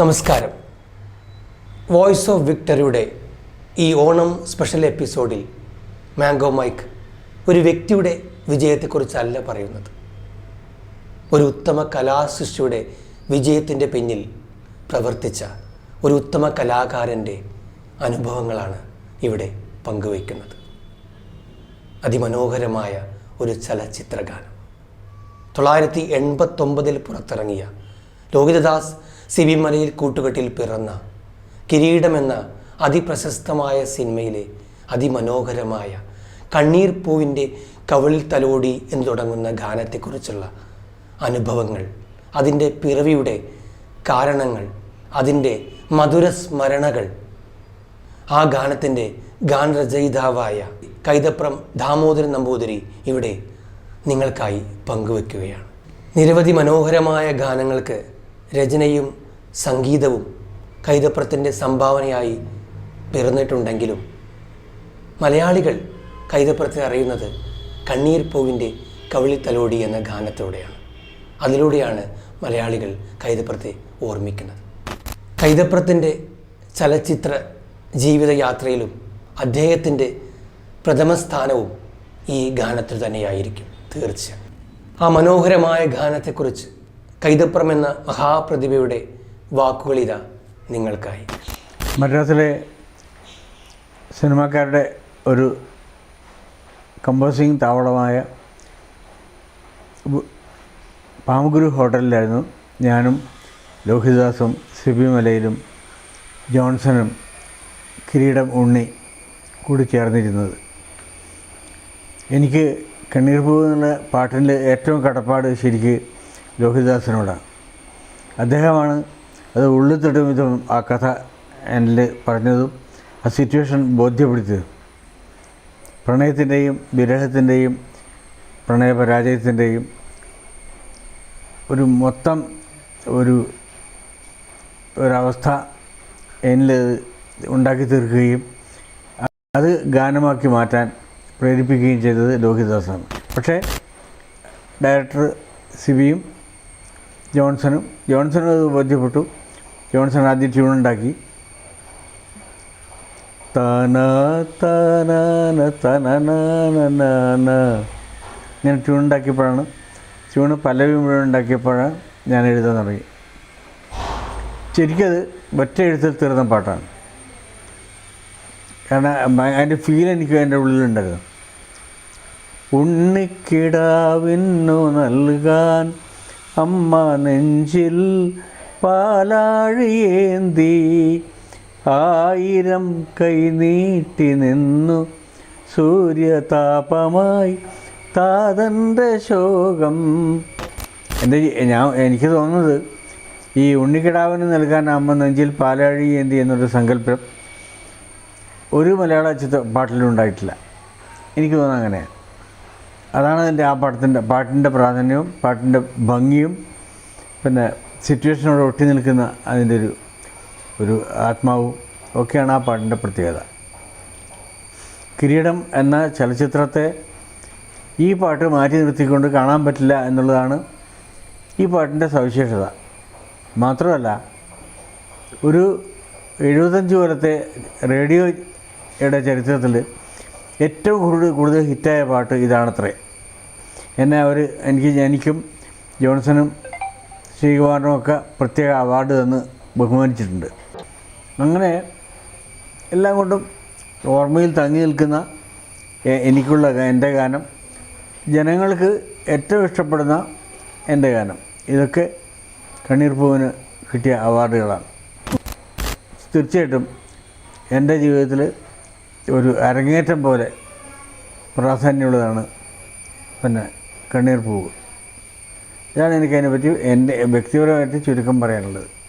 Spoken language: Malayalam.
നമസ്കാരം. വോയിസ് ഓഫ് വിക്ടറിയുടെ ഈ ഓണം സ്പെഷ്യൽ എപ്പിസോഡിൽ മാംഗോ മൈക്ക് ഒരു വ്യക്തിയുടെ വിജയത്തെക്കുറിച്ചല്ല പറയുന്നത്. ഒരു ഉത്തമ കലാസൃഷ്ടിയുടെ വിജയത്തിന്റെ പിന്നിൽ പ്രവർത്തിച്ച ഒരു ഉത്തമ കലാകാരന്റെ അനുഭവങ്ങളാണ് ഇവിടെ പങ്കുവയ്ക്കുന്നത്. അതിമനോഹരമായ ഒരു ചലച്ചിത്രഗാനം. തൊള്ളായിരത്തി എൺപത്തൊമ്പതിൽ പുറത്തിറങ്ങിയ ലോഹിതദാസ് സി വി മലയിൽ കൂട്ടുകെട്ടിൽ പിറന്ന കിരീടമെന്ന അതിപ്രശസ്തമായ സിനിമയിലെ അതിമനോഹരമായ കണ്ണീർ പൂവിന്റെ കവിളിൽ തലോടി എന്ന് തുടങ്ങുന്ന ഗാനത്തെക്കുറിച്ചുള്ള അനുഭവങ്ങൾ അതിന്റെ പിറവിയുടെ കാരണങ്ങൾ അതിന്റെ മധുരസ്മരണകൾ ആ ഗാനത്തിന്റെ ഗാനരചയിതാവായ കൈതപ്രം ദാമോദരൻ നമ്പൂതിരി ഇവിടെ നിങ്ങൾക്കായി പങ്കുവെക്കുകയാണ്. നിരവധി മനോഹരമായ ഗാനങ്ങൾക്ക് രചനയും സംഗീതവും കൈതപ്രത്തിന്റെ സംഭാവനയായി പിറന്നിട്ടുണ്ടെങ്കിലും മലയാളികൾ കൈതപ്രത്തെ അറിയുന്നത് കണ്ണീർ പൂവിന്റെ കവിളിത്തലോടി എന്ന ഗാനത്തിലൂടെയാണ് അതിലൂടെയാണ് മലയാളികൾ കൈതപ്രത്തെ ഓർമ്മിക്കുന്നത്. കൈതപ്രത്തിന്റെ ചലച്ചിത്ര ജീവിതയാത്രയിലും അദ്ദേഹത്തിന്റെ പ്രഥമ സ്ഥാനവും ഈ ഗാനത്തിൽ തന്നെയായിരിക്കും തീർച്ചയായും. ആ മനോഹരമായ ഗാനത്തെക്കുറിച്ച് കൈതപ്രം എന്ന മഹാപ്രതിഭയുടെ വാക്കുകളിതാ നിങ്ങൾക്കായി. മദ്രാസിലെ സിനിമാക്കാരുടെ ഒരു കമ്പോസിങ് താവളമായ പാമഗുരു ഹോട്ടലിലായിരുന്നു ഞാനും ലോഹിദാസും സിബി മലയിലും ജോൺസണും കിരീടം ഉണ്ണി കൂടി ചേർന്നിരുന്നത്. എനിക്ക് കണ്ണീർ പൂ എന്നുള്ള പാട്ടിന്റെ ഏറ്റവും കടപ്പാട് ശരിക്ക് ലോഹിദാസിനോടാണ്. അദ്ദേഹമാണ് അത് ഉള്ളിൽ വിധം ആ കഥ എന്നിൽ പറഞ്ഞതും ആ സിറ്റുവേഷൻ ബോധ്യപ്പെടുത്തിയതും. പ്രണയത്തിന്റെയും വിരഹത്തിന്റെയും പ്രണയപരാജയത്തിന്റെയും ഒരു മൊത്തം ഒരു ഒരവസ്ഥ എന്നിൽ ഉണ്ടാക്കി തീർക്കുകയും അത് ഗാനമാക്കി മാറ്റാൻ പ്രേരിപ്പിക്കുകയും ചെയ്തത് ലോഹിദാസാണ്. പക്ഷേ ഡയറക്ടർ സിബിയും ജോൺസണും ജോൺസണും അത് ബോധ്യപ്പെട്ടു. ജോൺസൺ ആദ്യം ട്യൂൺ ഉണ്ടാക്കി. തന തനന തനനനനന ഞാൻ ട്യൂൺ ഉണ്ടാക്കിയപ്പോഴാണ്. ട്യൂണ് പല്ലവി മുഴുവൻ ഉണ്ടാക്കിയപ്പോഴാണ് ഞാൻ എഴുതാൻ തുടങ്ങി. ശരിക്കത് ഒറ്റ എഴുത്തിൽ തീർന്ന പാട്ടാണ്. കാരണം അതിന്റെ ഫീൽ എനിക്ക് എന്റെ ഉള്ളിലുണ്ടായിരുന്നു ഉണ്ണിക്കിടാവിന്നു നൽകാൻ അമ്മ നെഞ്ചിൽ പാലാഴിയേന്തി ആയിരം കൈ നീട്ടി നിന്നു. സൂര്യതാപമായി താതന്റെ ശോകം. എന്റെ ഞാൻ എനിക്ക് തോന്നുന്നത് ഈ ഉണ്ണിക്കിടാവിന് നൽകാൻ അമ്മ നെഞ്ചിൽ പാലാഴി എന്തി എന്നൊരു സങ്കല്പം ഒരു മലയാള ചിത്ര പാട്ടിലും ഉണ്ടായിട്ടില്ല. എനിക്ക് തോന്നുന്നത് അങ്ങനെയാണ് അതാണ് എന്റെ ആ പാട്ടത്തിന്റെ പാട്ടിന്റെ പ്രാധാന്യവും പാട്ടിന്റെ ഭംഗിയും പിന്നെ സിറ്റുവേഷനോട് ഒട്ടി നിൽക്കുന്ന അതിന്റെ ഒരു ഒരു ആത്മാവും ഒക്കെയാണ് ആ പാട്ടിന്റെ പ്രത്യേകത. കിരീടം എന്ന ചലച്ചിത്രത്തെ ഈ പാട്ട് മാറ്റി നിർത്തിക്കൊണ്ട് കാണാൻ പറ്റില്ല എന്നുള്ളതാണ് ഈ പാട്ടിന്റെ സവിശേഷത. മാത്രമല്ല ഒരു എഴുപത്തഞ്ച് കൊല്ലത്തെ റേഡിയോയുടെ ചരിത്രത്തിൽ ഏറ്റവും കൂടുതൽ കൂടുതൽ ഹിറ്റായ പാട്ട് ഇതാണത്രേ. എന്നെ അവർ എനിക്ക് എനിക്കും ജോൺസണും ശ്രീകുമാറിനും ഒക്കെ പ്രത്യേക അവാർഡ് തന്ന് ബഹുമാനിച്ചിട്ടുണ്ട്. അങ്ങനെ എല്ലാം കൊണ്ടും ഓർമ്മയിൽ തങ്ങി നിൽക്കുന്ന എനിക്കുള്ള എന്റെ ഗാനം ജനങ്ങൾക്ക് ഏറ്റവും ഇഷ്ടപ്പെടുന്ന എന്റെ ഗാനം. ഇതൊക്കെ കണ്ണീർ പൂവിന് കിട്ടിയ അവാർഡുകളാണ്. തീർച്ചയായിട്ടും എന്റെ ജീവിതത്തിൽ ഒരു അരങ്ങേറ്റം പോലെ പ്രാധാന്യമുള്ളതാണ് പിന്നെ കണ്ണീർ പൂവ്. ഇതാണ് എനിക്കതിനെപ്പറ്റി എന്റെ വ്യക്തിപരമായിട്ട് ചുരുക്കം പറയാനുള്ളത്.